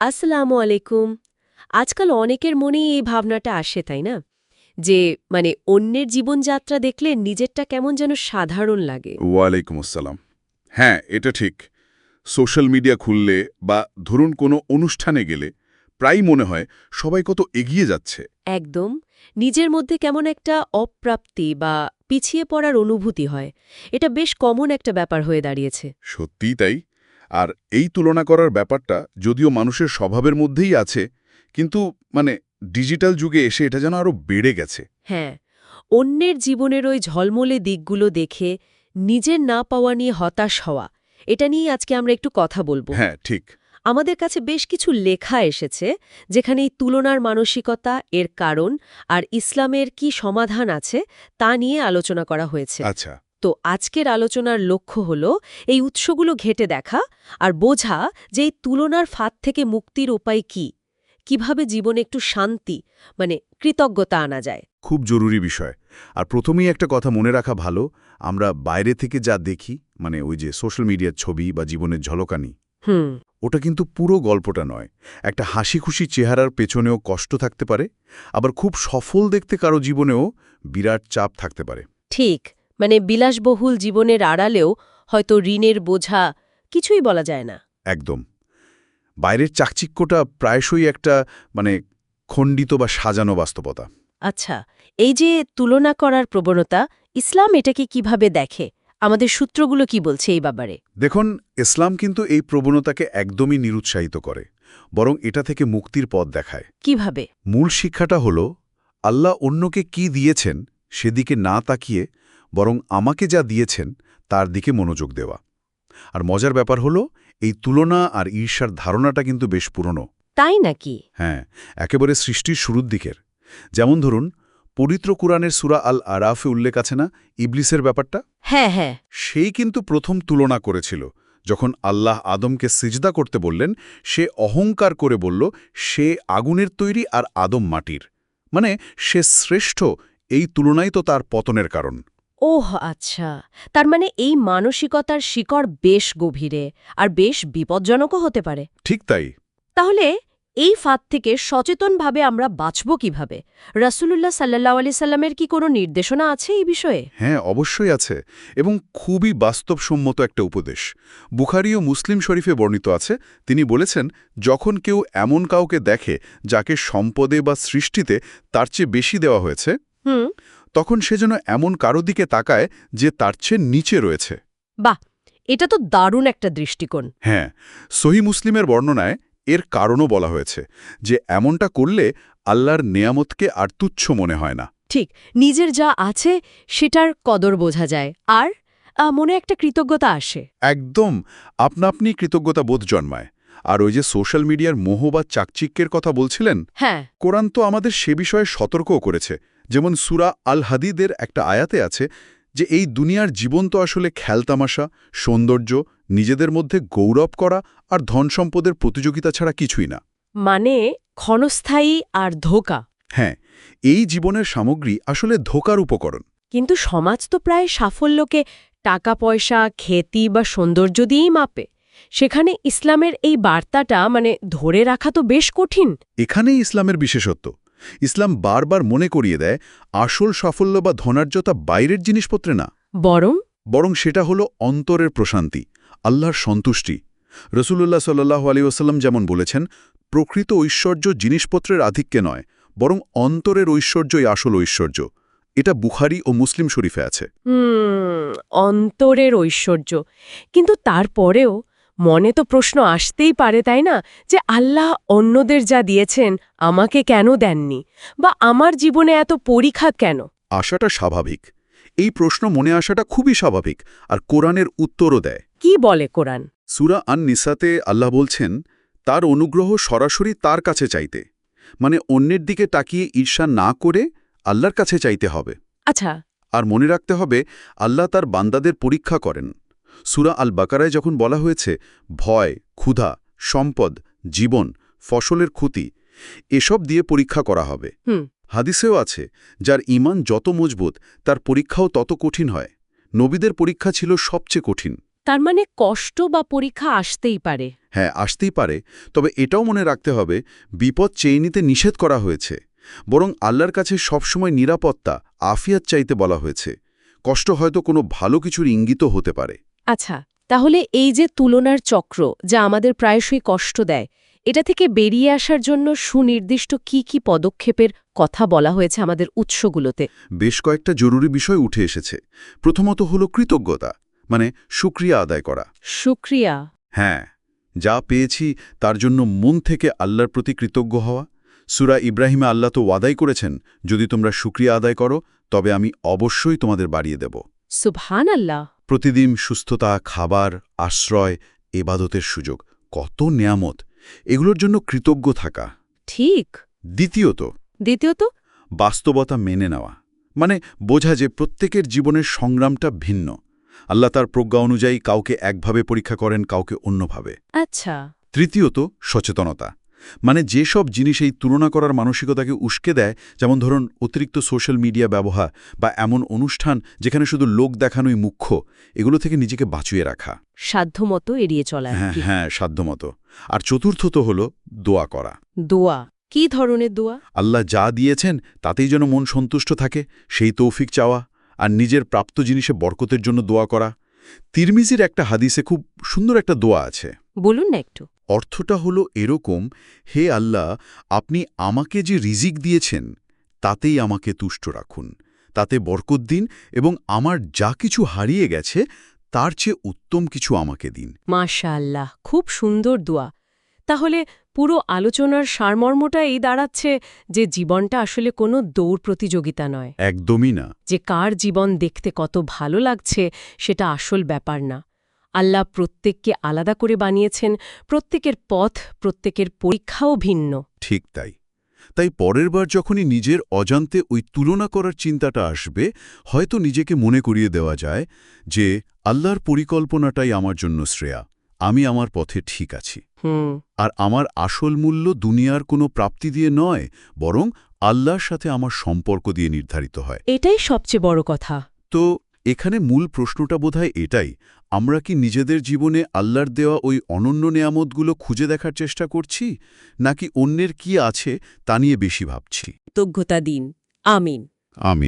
আসসালামু আলাইকুম। আজকাল অনেকের মনেই এই ভাবনাটা আসে তাই না? যে মানে অন্যের জীবনযাত্রা দেখলে নিজেরটা কেমন যেন সাধারণ লাগে। ওয়ালাইকুম আসসালাম। হ্যাঁ এটা ঠিক। সোশ্যাল মিডিয়া খুললে বা ধরুন কোনো অনুষ্ঠানে গেলে প্রায় মনে হয় সবাই কত এগিয়ে যাচ্ছে। একদম। নিজের মধ্যে কেমন একটা অপ্রাপ্তি বা পিছিয়ে পড়ার অনুভূতি হয়। এটা বেশ কমন একটা ব্যাপার হয়ে দাঁড়িয়েছে। সত্যিই তাই? আর এই তুলনা করার ব্যাপারটা যদিও মানুষের স্বভাবের মধ্যেই আছে কিন্তু মানে ডিজিটাল যুগে এসে এটা যেন আরও বেড়ে গেছে। হ্যাঁ অন্যের জীবনের ওই ঝলমলে দিকগুলো দেখে নিজের না পাওয়া নিয়ে হতাশ হওয়া এটা নিয়ে আজকে আমরা একটু কথা বলব। হ্যাঁ ঠিক। আমাদের কাছে বেশ কিছু লেখা এসেছে যেখানে এই তুলনার মানসিকতা এর কারণ আর ইসলামের কি সমাধান আছে তা নিয়ে আলোচনা করা হয়েছে। আচ্ছা। তো আজকের আলোচনার লক্ষ্য হল এই উৎসগুলো ঘেটে দেখা আর বোঝা যে এই তুলনার ফাঁদ থেকে মুক্তির উপায় কি কীভাবে জীবনে একটু শান্তি মানে কৃতজ্ঞতা আনা যায়। খুব জরুরি বিষয়। আর প্রথমেই একটা কথা মনে রাখা ভালো আমরা বাইরে থেকে যা দেখি মানে ওই যে সোশ্যাল মিডিয়ার ছবি বা জীবনের ঝলকানি হুম। ওটা কিন্তু পুরো গল্পটা নয়। একটা হাসি খুশি চেহারার পেছনেও কষ্ট থাকতে পারে আবার খুব সফল দেখতে কারও জীবনেও বিরাট চাপ থাকতে পারে। ঠিক। মানে বিলাসবহুল জীবনের আড়ালেও হয়তো ঋণের বোঝা কিছুই বলা যায় না। একদম। বাইরের চাকচিক্যটা প্রায়শই একটা মানে খণ্ডিত বা সাজানো বাস্তবতা। আচ্ছা এই যে তুলনা করার প্রবণতা ইসলাম এটাকে কীভাবে দেখে? আমাদের সূত্রগুলো কি বলছে এই ব্যাপারে? দেখুন ইসলাম কিন্তু এই প্রবণতাকে একদমই নিরুৎসাহিত করে বরং এটা থেকে মুক্তির পথ দেখায়। কীভাবে? মূল শিক্ষাটা হল আল্লাহ অন্যকে কি দিয়েছেন সেদিকে না তাকিয়ে বরং আমাকে যা দিয়েছেন তার দিকে মনোযোগ দেওয়া। আর মজার ব্যাপার হল এই তুলনা আর ঈর্ষার ধারণাটা কিন্তু বেশ পুরনো। তাই নাকি? হ্যাঁ একেবারে সৃষ্টির শুরুর দিকের। যেমন ধরুন পবিত্র কুরআনের সুরা আল আরাফে উল্লেখ আছে না ইবলিসের ব্যাপারটা? হ্যাঁ হ্যাঁ। সেই কিন্তু প্রথম তুলনা করেছিল যখন আল্লাহ আদমকে সিজদা করতে বললেন সে অহংকার করে বলল সে আগুনের তৈরি আর আদম মাটির। মানে সে শ্রেষ্ঠ এই তুলনাই তো তার পতনের কারণ। ওহ আচ্ছা। তার মানে এই মানসিকতার শিকড় বেশ গভীরে আর বেশ বিপজ্জনকও হতে পারে। ঠিক তাই। তাহলে এই ফাঁদ থেকে সচেতনভাবে আমরা বাঁচব কীভাবে? রাসূলুল্লাহ সাল্লাহ আলি সাল্লামের কি কোনো নির্দেশনা আছে এই বিষয়ে? হ্যাঁ অবশ্যই আছে এবং খুবই বাস্তবসম্মত একটা উপদেশ। বুখারি ও মুসলিম শরীফে বর্ণিত আছে তিনি বলেছেন যখন কেউ এমন কাউকে দেখে যাকে সম্পদে বা সৃষ্টিতে তার চেয়ে বেশি দেওয়া হয়েছে হুম। তখন সে যেন এমন কারও দিকে তাকায় যে তার চেয়ে নিচে রয়েছে। বাহ এটা তো দারুণ একটা দৃষ্টিকোণ। হ্যাঁ সহি মুসলিমের বর্ণনায় এর কারণও বলা হয়েছে যে এমনটা করলে আল্লাহর নেয়ামতকে আর তুচ্ছ মনে হয় না। ঠিক নিজের যা আছে সেটার কদর বোঝা যায় আর মনে একটা কৃতজ্ঞতা আসে। একদম আপনা আপনি কৃতজ্ঞতা বোধ জন্মায়। আর ওই যে সোশ্যাল মিডিয়ার মোহ বা চাকচিক্যের কথা বলছিলেন? হ্যাঁ। কোরআন তো আমাদের সে বিষয়ে সতর্কও করেছে। যেমন সুরা আল হাদিদের একটা আয়াতে আছে যে এই দুনিয়ার জীবন তো আসলে খেলতামাশা সৌন্দর্য নিজেদের মধ্যে গৌরব করা আর ধন সম্পদের প্রতিযোগিতা ছাড়া কিছুই না। মানে ক্ষণস্থায়ী আর ধোকা। হ্যাঁ এই জীবনের সামগ্রী আসলে ধোকার উপকরণ। কিন্তু সমাজ তো প্রায় সাফল্যকে টাকা পয়সা খ্যাতি বা সৌন্দর্য দিয়েই মাপে। সেখানে ইসলামের এই বার্তাটা মানে ধরে রাখা তো বেশ কঠিন। এখানেই ইসলামের বিশেষত্ব। ইসলাম বারবার মনে করিয়ে দেয় আসল সাফল্য বা ধনার্যতা বাইরের জিনিসপত্রে না। বরং? বরং সেটা হলো অন্তরের প্রশান্তি আল্লাহর সন্তুষ্টি। রসুল্লাহ সাল্লাহ আলী ওসাল্লাম যেমন বলেছেন প্রকৃত ঐশ্বর্য জিনিসপত্রের আধিক্যে নয় বরং অন্তরের ঐশ্বর্যই আসল ঐশ্বর্য। এটা বুখারি ও মুসলিম শরীফে আছে। অন্তরের ঐশ্বর্য। কিন্তু তারপরেও মনে তো প্রশ্ন আসতেই পারে তাই না? যে আল্লাহ অন্যদের যা দিয়েছেন আমাকে কেন দেননি? বা আমার জীবনে এত পরীক্ষা কেন? আশাটা স্বাভাবিক। এই প্রশ্ন মনে আসাটা খুবই স্বাভাবিক আর কোরআনের উত্তরও দেয়। কি বলে কোরআন? সুরা আন নিসাতে আল্লাহ বলছেন তার অনুগ্রহ সরাসরি তার কাছে চাইতে। মানে অন্যের দিকে তাকিয়ে ঈর্ষা না করে আল্লাহর কাছে চাইতে হবে। আচ্ছা। আর মনে রাখতে হবে আল্লাহ তার বান্দাদের পরীক্ষা করেন। সুরা আল বাকারায় যখন বলা হয়েছে ভয় ক্ষুধা সম্পদ জীবন ফসলের ক্ষতি এসব দিয়ে পরীক্ষা করা হবে। হাদিসেও আছে যার ইমান যত মজবুত তার পরীক্ষাও তত কঠিন হয়। নবীদের পরীক্ষা ছিল সবচেয়ে কঠিন। তার মানে কষ্ট বা পরীক্ষা আসতেই পারে। হ্যাঁ আসতেই পারে তবে এটাও মনে রাখতে হবে বিপদ চেয়ে নিতে নিষেধ করা হয়েছে। বরং আল্লাহর কাছে সবসময় নিরাপত্তা আফিয়াত চাইতে বলা হয়েছে। কষ্ট হয়তো কোনো ভালো কিছুর ইঙ্গিতও হতে পারে। আচ্ছা তাহলে এই যে তুলনার চক্র যা আমাদের প্রায়শই কষ্ট দেয় এটা থেকে বেরিয়ে আসার জন্য সুনির্দিষ্ট কি কি পদক্ষেপের কথা বলা হয়েছে আমাদের উৎসগুলোতে? বেশ কয়েকটা জরুরি বিষয় উঠে এসেছে। প্রথমত হলো কৃতজ্ঞতা মানে সুক্রিয়া আদায় করা। সুক্রিয়া। হ্যাঁ যা পেয়েছি তার জন্য মন থেকে আল্লাহর প্রতি কৃতজ্ঞ হওয়া। সুরা ইব্রাহিমে আল্লাহ তো ওয়াদাই করেছেন যদি তোমরা সুক্রিয়া আদায় করো তবে আমি অবশ্যই তোমাদের বাড়িয়ে দেব। সুবহান আল্লাহ প্রতিদিন সুস্থতা খাবার আশ্রয় এবাদতের সুযোগ। কত নিয়ামত। এগুলোর জন্য কৃতজ্ঞ থাকা। ঠিক। দ্বিতীয়ত দ্বিতীয়ত? বাস্তবতা মেনে নেওয়া। মানে বোঝা যে প্রত্যেকের জীবনের সংগ্রামটা ভিন্ন। আল্লাহ তার প্রজ্ঞা অনুযায়ী কাউকে একভাবে পরীক্ষা করেন কাউকে অন্যভাবে। আচ্ছা। তৃতীয়ত সচেতনতা। মানে যেসব জিনিস এই তুলনা করার মানসিকতাকে উস্কে দেয় যেমন ধরুন অতিরিক্ত সোশ্যাল মিডিয়া ব্যবহার বা এমন অনুষ্ঠান যেখানে শুধু লোক দেখানোই মুখ্য এগুলো থেকে নিজেকে বাঁচিয়ে রাখা। সাধ্যমতো এড়িয়ে চলা হ্যাঁ হ্যাঁ সাধ্যমতো। আর চতুর্থত হল দোয়া করা। দোয়া। কি ধরনের দোয়া? আল্লাহ যা দিয়েছেন তাতেই যেন মন সন্তুষ্ট থাকে সেই তৌফিক চাওয়া আর নিজের প্রাপ্ত জিনিসে বরকতের জন্য দোয়া করা। তিরমিজির একটা হাদিসে খুব সুন্দর একটা দোয়া আছে। বলুন না একটু। অর্থটা হলো এরকম হে আল্লাহ আপনি আমাকে যে রিজিক দিয়েছেন তাতেই আমাকে তুষ্ট রাখুন। তাতে বরকত দিন এবং আমার যা কিছু হারিয়ে গেছে তার চেয়ে উত্তম কিছু আমাকে দিন। মাশা আল্লাহ খুব সুন্দর দোয়া। তাহলে পুরো আলোচনার সারমর্মটা এই দাঁড়াচ্ছে যে জীবনটা আসলে কোনো দৌড় প্রতিযোগিতা নয়। একদমই না। যে কার জীবন দেখতে কত ভালো লাগছে সেটা আসল ব্যাপার না। আল্লাহ প্রত্যেককে আলাদা করে বানিয়েছেন প্রত্যেকের পথ প্রত্যেকের পরীক্ষাও ভিন্ন। ঠিক তাই। তাই পরের বার যখনই নিজের অজান্তে ওই তুলনা করার চিন্তাটা আসবে হয়তো নিজেকে মনে করিয়ে দেওয়া যায় যে আল্লাহর পরিকল্পনাটাই আমার জন্য শ্রেয়া আমি আমার পথে ঠিক আছি। আর আমার আসল মূল্য দুনিয়ার কোনো প্রাপ্তি দিয়ে নয় বরং আল্লাহর সাথে আমার সম্পর্ক দিয়ে নির্ধারিত হয়। এটাই সবচেয়ে বড় কথা। তো এখানে মূল প্রশ্নটা বোধহয় এটাই আমরা কি নিজেদের জীবনে আল্লাহর দেওয়া ওই অনন্য নেয়ামতগুলো খুঁজে দেখার চেষ্টা করছি নাকি অন্যের কি আছে তা নিয়ে বেশি ভাবছি? তজ্ঞতা দিন। আমিন। আমি